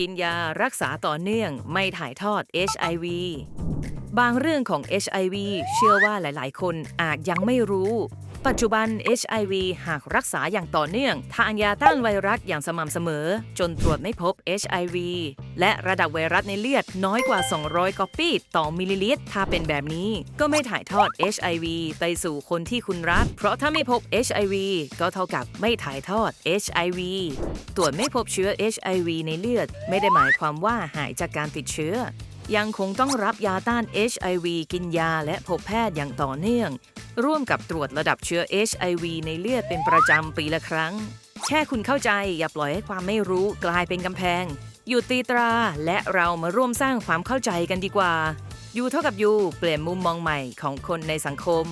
กินยารักษาต่อเนื่องไม่ถ่ายทอด HIV บางเรื่องของ HIV เชื่อว่าหลาย ๆ คนอาจยังไม่รู้ ปัจจุบัน HIV หากรักษาอย่างต่อเนื่อง ทานยาต้านไวรัสอย่างสม่ำเสมอ จนตรวจไม่พบ HIV และระดับไวรัสในเลือดน้อยกว่า 200กอปปี้ต่อมิลลิลิตร ถ้าเป็นแบบนี้ก็ไม่ถ่ายทอด HIV ไปสู่คนที่คุณรัก เพราะถ้าไม่พบ HIV ก็เท่ากับไม่ถ่ายทอด HIV ตรวจไม่พบเชื้อ HIV ในเลือด ไม่ได้หมายความว่าหายจากการติดเชื้อยังคงต้องรับยาต้าน HIV กินยาและพบแพทย์อย่างต่อเนื่อง ร่วมกับตรวจระดับเชื้อ HIV ในเลือดเป็นประจำปีละครั้ง แค่คุณเข้าใจ อย่าปล่อยให้ความไม่รู้กลายเป็นกำแพง อยู่ตีตราและเรามาร่วมสร้างความเข้าใจกันดีกว่ายูเท่ากับยูเปลี่ยนมุมมองใหม่ของคนในสังคม